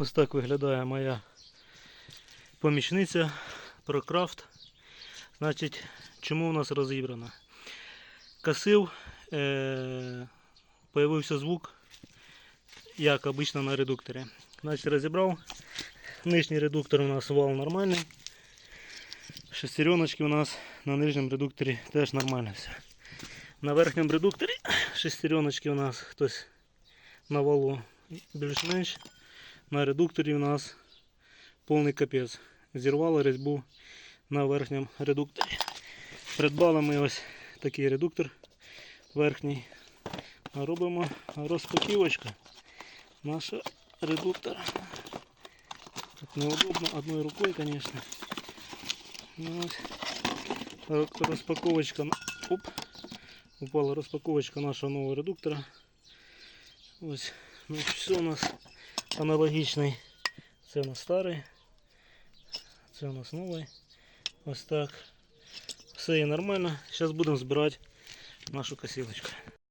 Ось так виглядає моя помічниця ProCraft. Значить, чому у нас розібрана? Косив, е- появився звук, як обично на редукторі. Значить, розібрав. Нижній редуктор у нас вал нормальний. Шестереночки у нас на нижньому редукторі теж нормально все. На верхньому редукторі шестереночки у нас хтось на валу більш-менш. На редукторі у нас повний капець. Зірвало різьбу на верхньому редукторі. Придбали ми ось такий редуктор верхній. Робимо розпаківочку нашого редуктора. Тут неудобно одною рукою, звісно. Ну. Розпаковочка. Оп. Упала розпаковочка нашого нового редуктора. Ось. Ну, все у нас аналогічний. Це у нас старий. Це у нас новий. Ось так. Все є нормально. Зараз будемо збирати нашу косілочку.